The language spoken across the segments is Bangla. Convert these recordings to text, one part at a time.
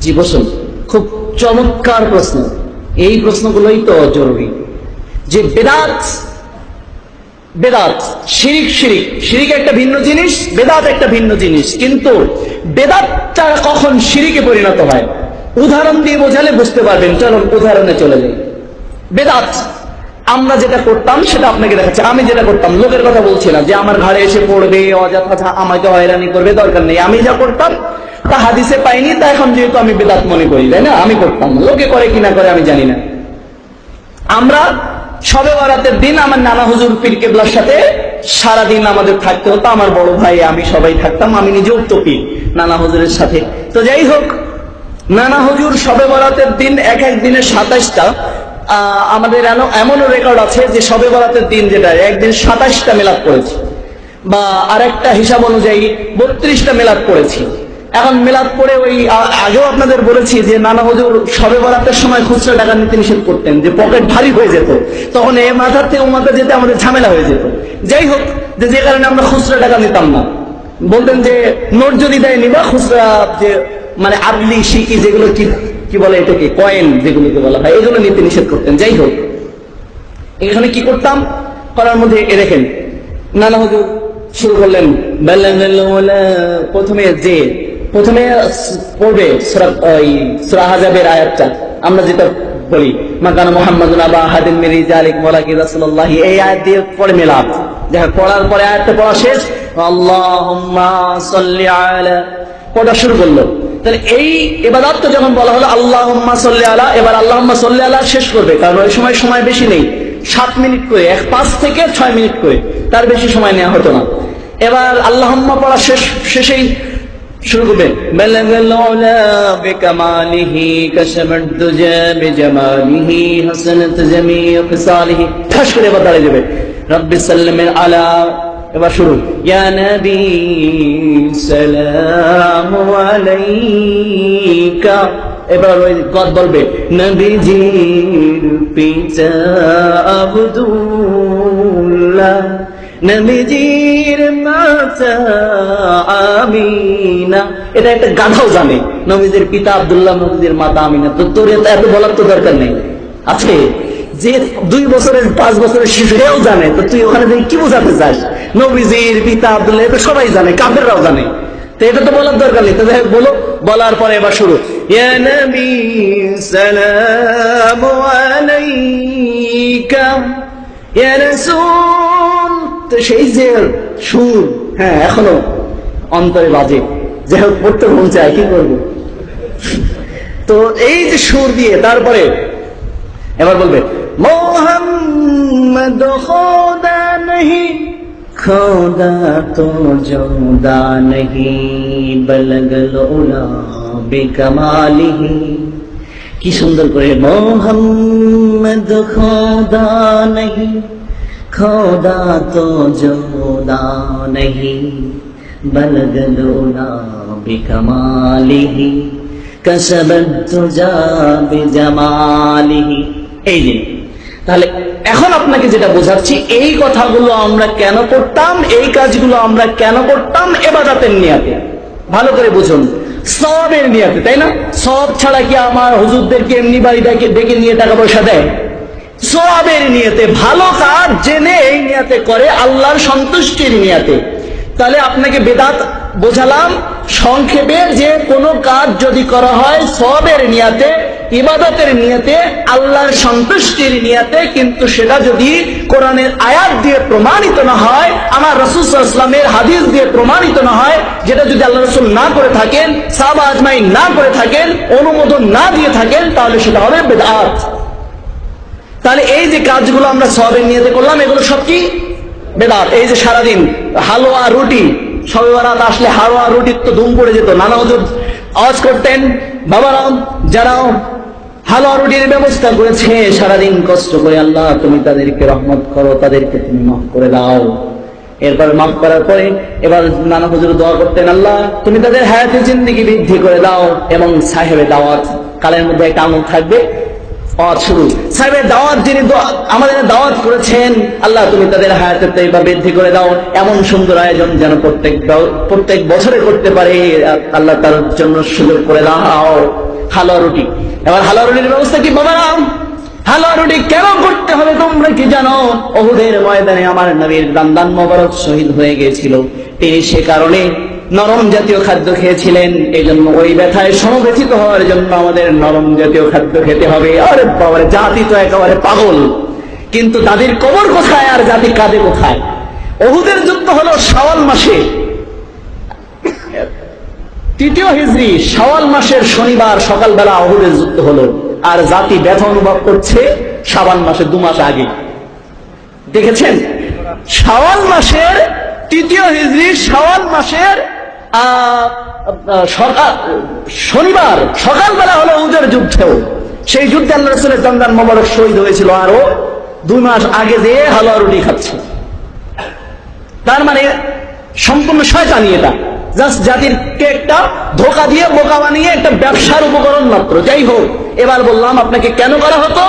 জি, বসুন। খুব চমৎকার প্রশ্ন। এই প্রশ্নগুলোই তো জরুরি। যে বেদাত বেদাত, শিরিক শিরিক। শিরিক একটা ভিন্ন জিনিস, বেদাত একটা ভিন্ন জিনিস। কিন্তু বেদাতটা কখন শিরিকে পরিণত হয়? উদাহরণ দিয়ে বোঝালে বুঝতে পারবেন। চলুন, উদাহরণে চলে যাই। বেদাত, আমরা যেটা করতাম, সেটা আপনাকে দেখাচ্ছে। আমি যেটা করতাম, লোকের কথা বলছিলাম যে আমার ঘরে এসে পড়বে, অযথা আমাকে হয়রানি করবে, দরকার নেই। আমি যা করতাম তা হাদিসে পাইনি, তা এখন যেহেতু আমি বেদাত মনে করি, তাই না? আমি করতাম। লোকে করে কিনা করে আমি জানি না। আমরা সবে বরাতের দিন আমার নানা হুজুর পীর কেবলার সাথে সারাদিন আমাদের থাকতে হতো, আমার বড় ভাই, আমি সবাই থাকতাম, আমি নিজেও তো পীর, নানা হুজুরের সাথে। তো যাই হোক, নানা হুজুর সবে বরাতের দিন এক এক দিনে সাতাইশটা আমাদের এমন- এমনও রেকর্ড আছে যে সবে বরাতের দিন যেটা একদিন সাতাশটা মেলাপ করেছি বা আরেকটা হিসাব অনুযায়ী বত্রিশটা মেলাপ করেছি এখন মেলাদ পরে ওই আগেও আপনাদের বলেছি যে নানা হুজুর সবে বরাতের সময় খুচরা টাকা নিতে নিষেধ করতেন, যে পকেট ভারী হয়ে যেত। তখন এ মাথার থেকে ও মাথা যেতে আমাদের ঝামেলা হয়ে যেত। যাই হোক, যে যে কারণে আমরা খুচরা টাকা নিতাম না। বলতেন যে নোট যদি দেয় নিবা খুচরা যে মানে আবলি শিকি যেগুলো কি কি বলে এটাকে, কয়েন যেগুলোকে বলা হয়, এগুলো নিতে নিষেধ করতেন। যাই হোক, এখানে কি করতাম? করার মধ্যে এ দেখেন, নানা হুজুর শুরু করলেন প্রথমে যে প্রথমে পড়বে সূরা- ওই সূরা আয়াতটা। আমরা যেটা বলি মাকানা মোহাম্মদ আবা হাদিম মিরি জালিক মোলাকি রাসূলুল্লাহ এই আয়াত দিয়ে পড়ে মিলাদ। দেখা পড়ার পরে আয়াতটা পড়া শেষ। আল্লাহুম্মা পড়া শুরু করল। তাহলে এই যখন বলা হলো আল্লাহ সাল্লি আলা এবার আল্লাহ সাল্লি আলা শেষ করবে, কারণ ওই সময় সময় বেশি নেই। সাত মিনিট করে, এক পাঁচ থেকে ছয় মিনিট করে, তার বেশি সময় নেওয়া হতো না। এবার আল্লাহ পড়া শেষ, শেষেই শুরু করবে بلغ العلا بكماله كشف الدجى بجماله حسنت جميع خصاله ঠাস করে এবার দাঁড়িয়ে যাবে রব্বি সাল্লামের আলা এবার শুরু ইয়া নবী সালাম আলাইকা এবার ওই গদ বলবে নবীজির পিতা আব্দুল্লাহ নবীজির মাতা আমিনা। এটা একটা গাধাও জানে। নবীজির পিতা আব্দুল্লাহ, নবীজির মাতা আমিনা। তো তোর এত বলার তো দরকার নেই। আছে যে দুই বছরের, পাঁচ বছরের শিশুরাও জানে, তো তুই ওখানে থেকে কি বোঝাতে চাস? নবীজির পিতা আব্দুল্লাহ, এটা সবাই জানে, কাফেররাও জানে। তো এটা তো বলার দরকার নেই। তো বলো, বলার পরে এবার শুরু। সালামু আলাইকা। ইয়া রাসূল তো সেই যে সুর হ্যাঁ এখনও অন্তরে বাজে। যে হোক, পড়তে মন চায়, কি করব? তো এই যে সুর দিয়ে, তারপরে এবার বলবে, মোহাম্মদ খোদা নহি, খোদা তো জোদা নহি বলগল উলা বেকমালিহি। কি সুন্দর করে, মোহাম্মদ খোদা নহি খোদা তো জোদা नहीं বলগল উলা বেকমালিহি কসবত তুজা বিজামালিহি এই যে, তাহলে এখন আপনাকে যেটা বোঝাচ্ছি, এই কথাগুলো আমরা কেন করতাম, এই কাজগুলো আমরা কেন করতাম, এবাদাতের নিয়াতে। ভালো করে বুঝুন সবের নিয়াতে, তাই না? সব ছাড়া কি আমার হুজুরদেরকে এমনি বাড়ি ডেকে নিয়ে টাকা পয়সা দেয়? সবের নিয়তে, ভালো কাজ জেনে এই নিয়াতে করে আল্লাহর সন্তুষ্টির নিয়াতে। তাহলে আপনাকে বেদাত বোঝালাম, সংক্ষেপে যে কোনো কাজ যদি করা হয় সবের নিয়াতে, ইবাদতের নিয়তে, আল্লাহর সন্তুষ্টির নিয়তে, কিন্তু সেটা যদি কোরআনের আয়াত দিয়ে প্রমাণিত না হয়, আমার রসুল ইসলামের হাদিস দিয়ে প্রমাণিত না হয়, যেটা যদি আল্লাহ রসুল না করে থাকেন সাবা আজমাই না করে থাকেন, অনুমোদন না দিয়ে থাকেন, তাহলে সেটা হবে বেদাত। তাহলে এই যে কাজগুলো আমরা সবের নিয়তে করলাম, এগুলো সব কি? বেদাত। এই যে সারাদিন হালুয়া, রুটি, সবে বারাত আসলে হালুয়া রুটির তো ধুম পড়ে যেত। নানা হুজুর আওয়াজ করতেন বাবারাম যারা হালুয়া, রুটির ব্যবস্থা করেছে সারাদিন কষ্ট করে আল্লাহ, তুমি তাদেরকে রহমত করো, তাদেরকে তুমি মাফ করে দাও। এরপর মাফ করার পরে এবার নানা হুজুর দোয়া করতেন, আল্লাহ, তুমি তাদের হায়াতে জিন্দিগি বৃদ্ধি করে দাও এবং সাহেবে দাওয়াত, কালের মধ্যে একটা আঙুল থাকবে প্রত্যেক বছরে করতে পারে আল্লাহ তার জন্য সুযোগ করে দাও। হালুয়া রুটি। এবার হালুয়া রুটির ব্যবস্থা কি বাবারা হালুয়া রুটি কেন করতে হবে তোমরা কি জানো? ওহুদের ময়দানে আমার নবীর দান্দান মোবারক শহীদ হয়ে গিয়েছিল। তিনি সে কারণে নরম জাতীয় খাদ্য খেয়েছিলেন এই জন্য ওই ব্যথায় সমব্যথিত হওয়ার জন্য আমাদের নরম জাতীয় খাদ্য খেতে হবে। আরে বাবারে, জাতি তো একেবারে পাগল। কিন্তু তাদের কবর কোথায় আর জাতি কাঁদে কোথায়? ওহুদের যুদ্ধ হলো শাওয়াল মাসে। তৃতীয় হিজড়ি শাওয়াল মাসের শনিবার সকালবেলা অহুদের যুদ্ধ হলো। আর জাতি ব্যথা অনুভব করছে শাবান মাসে দু মাস আগে। দেখেছেন? শাওয়াল মাসের তৃতীয় হিজড়ি শাওয়াল মাসের শনিবার, সকালবেলা হলো উদের যুদ্ধ সেই যুদ্ধে আল্লাহ রসুলের চন্দান মোবারক শহীদ হয়েছিল আরও দুই মাস আগে দিয়ে হালুয়া রুটি খাচ্ছে। তার মানে সম্পূর্ণ শয়তানি এটা। জাস্ট জাতিরকে একটা ধোকা দিয়ে, বোকা বানিয়ে একটা ব্যবসার উপকরণ মাত্র। যাই হোক, এবার বললাম আপনাকে কেন করা হতো?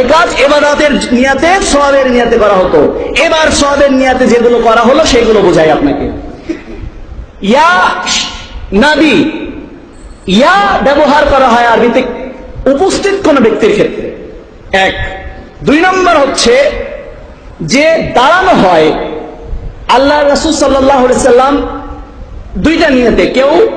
এ কাজ এবাদতের নিয়াতে সবের নিয়াতে করা হতো। এবার সবের নিয়াতে যেগুলো করা হলো, সেগুলো বোঝাই আপনাকে। ইয়া নাবি, ইয়া ব্যবহার করা হয় আরবিতে উপস্থিত কোন ব্যক্তির ক্ষেত্রে। এক। দুই নম্বর হচ্ছে যে দাঁড়ানো হয়, আল্লাহ রসুল সাল্লাহ সাল্লাম দুইটা নিয়তে। কেউ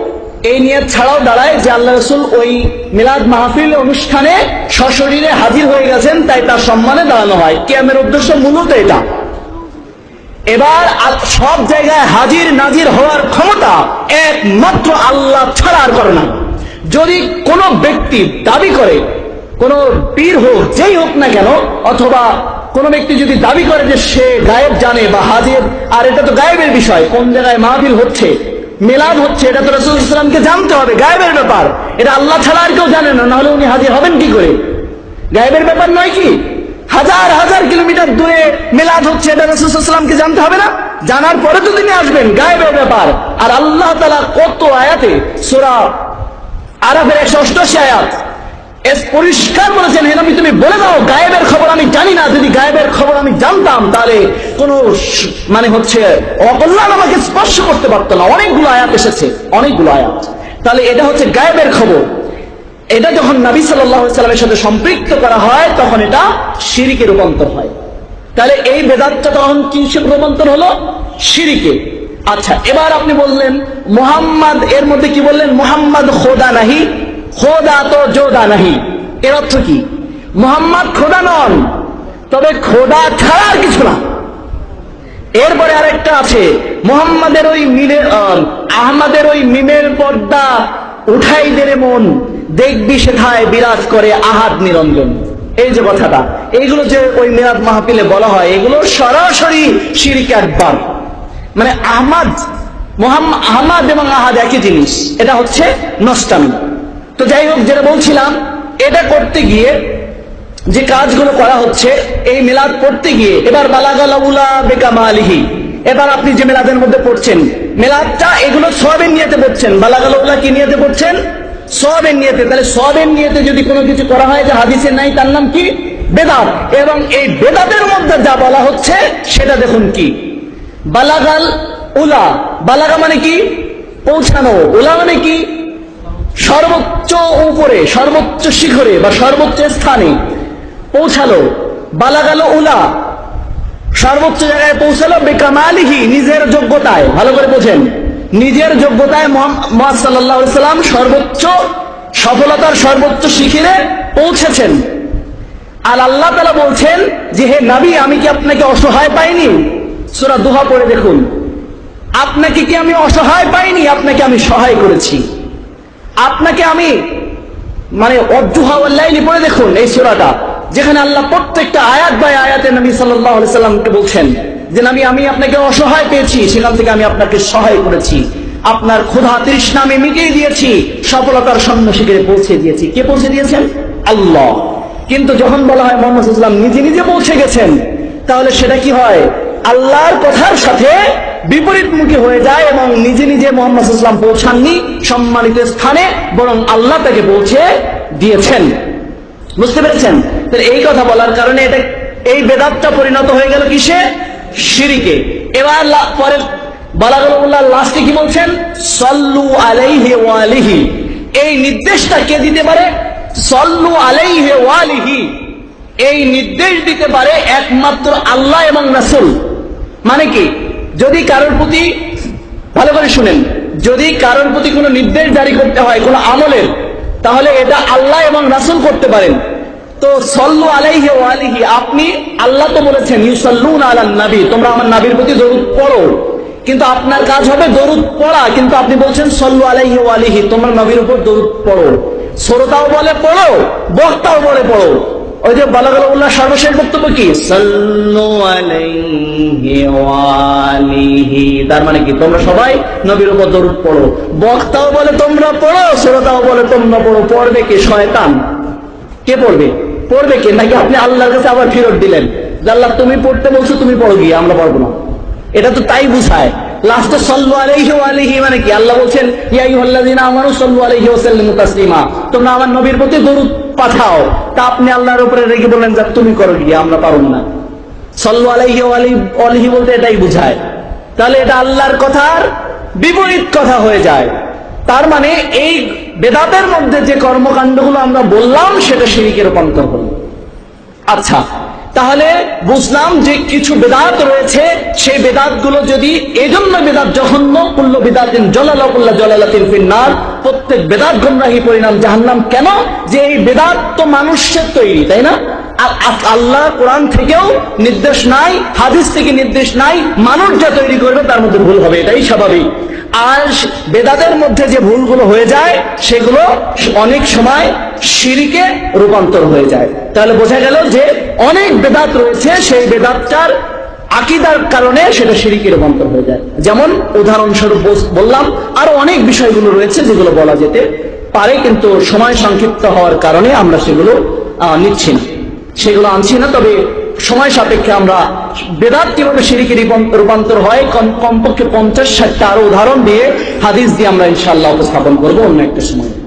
এই নিয়ত ছাড়াও দাঁড়ায় যে আল্লাহ রসুল ওই মিলাদ মাহফিল অনুষ্ঠানে সশরীরে হাজির হয়ে গেছেন, তাই তার সম্মানে দাঁড়ানো হয়। কেয়ামের উদ্দেশ্য মূলত এটা। এবার সব জায়গায় হাজির নাজির হওয়ার ক্ষমতা একমাত্র আল্লাহ ছাড়া আর করে না। যদি কোনো ব্যক্তি দাবি করে, কোন পীর হোক, যেই হোক না কেন, অথবা কোন ব্যক্তি যদি দাবি করে যে সে গায়েব জানে বা হাজির, আর এটা তো গায়েবের বিষয়, কোন জায়গায় মাহফিল হচ্ছে, মেলাদ হচ্ছে, এটা তো রসুল ইসলামকে জানতে হবে, গায়েবের ব্যাপার। এটা আল্লাহ ছাড়া আর কেউ জানে না, নাহলে উনি হাজির হবেন কি করে? গায়েবের ব্যাপার নয় কি? হাজার হাজার কিলোমিটার দূরে মেলাদ হচ্ছে, এটা রসুলামকে জানতে হবে না? জানার পরে তো তিনি আসবেন গায়েবের ব্যাপার। আর আল্লাহ তালা কত আয়াতে সোরা আরবের একশো অষ্টআশি আয়াত পরিষ্কার বলেছেন, হে নবী তুমি বলে দাও, গায়েবের খবর আমি জানি না, যদি গায়েবের খবর আমি জানতাম, তাহলে কোন মানে হচ্ছে, অকল্যাণ আমাকে স্পর্শ করতে পারতো না। অনেকগুলো আয়াত এসেছে, অনেকগুলো আয়াত। তাহলে এটা হচ্ছে গায়েবের খবর। এটা যখন নবী সাল্লামের সাথে সম্পৃক্ত করা হয় তখন এটা শিরিকে রূপান্তর হয়। তাহলে এই বেদাতটা তখন কি রূপান্তর হলো? শিরিকে। আচ্ছা এবার আপনি বললেন মোহাম্মদ এর মধ্যে কি বললেন? মোহাম্মদ খোদা নাহি খোদা তো যোদা নাহি। এর অর্থ কি? মোহাম্মদ খোদা নন তবে খোদা ছাড়া আর কিছু না। এরপরে আরেকটা আছে মোহাম্মদের ওই আহ, আহমদের ওই মিমের পর্দা উঠাই দেরে মন। দেখবি সেথায় বিরাজ করে আহাদ নিরঞ্জন। এই যে কথাটা, এইগুলো যে ওই মিরাদ মাহফিলে বলা হয়, এগুলো সরাসরি শিরিকে একবার মানে আহমাদ আহমদ এবং আহাদ একই জিনিস, এটা হচ্ছে নষ্টামি। তো যাই হোক, যেটা বলছিলাম, এটা করতে গিয়ে যে কাজগুলো করা হচ্ছে, এই মেলাদ পড়তে গিয়ে, এবার বালাগালাউলা বেকামালিহি এবার আপনি যে মেলাদের মধ্যে পড়ছেন, মেলাদটা এগুলো সবের নিয়েতে পড়ছেন বালাগালাউলা কি নিয়েতে পড়ছেন? সবের নিয়েতে। তাহলে সবের নিয়েতে যদি কোনো কিছু করা হয় যে হাদিসে নাই, তার নাম কি? বেদাত। এবং এই বেদাতের মধ্যে যা বলা হচ্ছে, সেটা দেখুন কি? বালাগাল উলা। বালাগা মানে কি? পৌঁছানো। উলা মানে কি? সর্বোচ্চ উপরে, সর্বোচ্চ শিখরে বা সর্বোচ্চ স্থানে পৌঁছালো। বালাগালো উলা। সর্বোচ্চ জায়গায় পৌঁছালো বেকামালিহি, নিজের যোগ্যতায়। ভালো করে বোঝেন। নিজের যোগ্যতায় মোহাম্মদ সাল্লাহ সাল্লাম সর্বোচ্চ সফলতার সর্বোচ্চ শিখিরে পৌঁছেছেন। আর আল্লাহ তালা বলছেন যে, হে নাবি, আমি কি আপনাকে অসহায় পাইনি? সুরা দুহা পড়ে দেখুন। আপনাকে কি আমি অসহায় পাইনি? আপনাকে আমি সহায় করেছি। আপনাকে আমি মানে অজুহাওয়াল্লাইলি পড়ে দেখুন এই সুরাটা, যেখানে আল্লাহ প্রত্যেকটা আয়াত বাই আয়াতে নবী সাল্লাহ সাল্লামকে বলছেন। যে নবী আমি আপনাকে অসহায় পেয়েছি, সেখান থেকে আমি আপনাকে সহায় করেছি। আপনার ক্ষুধা তৃষ্ণা আমি মিটিয়ে দিয়েছি, সফলতার শিখরে পৌঁছে দিয়েছি। কে পৌঁছে দিয়েছেন? আল্লাহ। কিন্তু যখন বলা হয় মোহাম্মদ ইসলাম নিজে নিজে পৌঁছে গেছেন, তাহলে সেটা কি হয়? আল্লাহর কথার সাথে বিপরীতমুখী হয়ে যায় এবং নিজে নিজে মোহাম্মদ ইসলাম পৌঁছাননি, সম্মানিত স্থানে বরং আল্লাহ তাকে পৌঁছে দিয়েছেন। বুঝতে পেরেছেন? এই কথা বলার কারণে এটা এই বেদাতটা পরিণত হয়ে গেল কিসে? শিরিকে। এবার লা- পরে বালাগুল্লাহ লাস্টে কি বলছেন? সল্লু আলাইহি ওয়ালিহি এই নির্দেশটা কে দিতে পারে? সল্লু আলাইহি ওয়ালিহি এই নির্দেশ দিতে পারে একমাত্র আল্লাহ এবং রাসূল। মানে কি? যদি কারোর প্রতি ভালো করে শুনেন। যদি কারোর প্রতি কোনো নির্দেশ জারি করতে হয়, কোনো আমলের, তাহলে এটা আল্লাহ এবং রাসূল করতে পারেন। তো সল্লু আলাইহি আলিহি, আপনি আল্লাহ তো বলেছেন, ইউসাল্লুন আলান নবী তোমরা আমার নবীর প্রতি দরুদ পড়ো। কিন্তু আপনার কাজ হবে দরুদ পড়া, কিন্তু আপনি বলছেন, সল্লু আলাইহি আলিহি তোমরা নবীর উপর দরুদ পড়ো। শ্রোতাও বলে পড়ো, বক্তাও বলে পড়ো। ওই যে বালাগুল্লাহ সর্বশেষ বক্তব্য কি? তার মানে কি? তোমরা সবাই নবীর উপর দরুদ পড়ো। বক্তাও বলে তোমরা পড়ো, শ্রোতাও বলে তোমরা পড়ো। পড়বে কি? শয়তান। কে পড়বে? পড়বে কে? নাকি আপনি আল্লাহর কাছে আবার ফেরত দিলেন? আল্লাহ, তুমি পড়তে বলছো, তুমি পড়ো গিয়ে, আমরা পড়ব না। এটা তো তাই বুঝায়। লাস্টে সল্লু আলাইহি ওয়া আলিহি মানে কি? আল্লাহ বলছেন, ইয়া আইয়ুহাল্লাযিনা আমানু সল্লু আলাইহি ওয়া সাল্লিমু তাসলিমা। তোমরা আমার নবীর প্রতি দরুদ পাঠাও। তা আপনি আল্লাহর উপরে রেখে বললেন যে তুমি করো গিয়ে, আমরা পারব না। সল্লু আলিহি আলিহি বলতে এটাই বুঝায়। তাহলে এটা আল্লাহর কথার বিপরীত কথা হয়ে যায়। তার মানে এই বেদাতের মধ্যে যে কর্মকাণ্ডগুলো আমরা বললাম, সেটা শিরিকে রূপান্তর হল আচ্ছা তাহলে বুঝলাম যে কিছু বেদাত রয়েছে, সেই বেদাতগুলো যদি এজন্য বেদাত জঘন্য পুল্ল বেদাত জলালাকুল্লাহ জলালাতিন ফিন্নার, প্রত্যেক বেদাত গমরাহী পরিণাম জাহান্নাম কেন? যে এই বেদাত তো মানুষের তৈরি, তাই না? আর আল্লাহ কোরআন থেকেও নির্দেশ নাই হাদিস থেকে নির্দেশ নাই মানুষ যা তৈরি করবে তার মধ্যে ভুল হবে এটাই স্বাভাবিক। আর বেদাতের মধ্যে যে ভুলগুলো হয়ে যায় সেগুলো অনেক সময় সিঁড়িকে রূপান্তর হয়ে যায়। তাহলে বোঝা গেল যে অনেক বেদাত রয়েছে সেই বেদাতটার আকিদার কারণে সেটা সিঁড়িকে রূপান্তর হয়ে যায়। যেমন উদাহরণস্বরূপ বললাম আরও অনেক বিষয়গুলো রয়েছে যেগুলো বলা যেতে পারে কিন্তু সময় সংক্ষিপ্ত হওয়ার কারণে আমরা সেগুলো আহ, নিচ্ছি না। সেগুলো আনছি না, তবে সময় সাপেক্ষে আমরা বেদাত কীভাবে সিঁড়িকে রূপান্তর হয়, কম- কমপক্ষে পঞ্চাশ ষাটটা আরও উদাহরণ দিয়ে হাদিস দিয়ে আমরা ইনশাল্লাহ উপস্থাপন করব অন্য একটা সময়।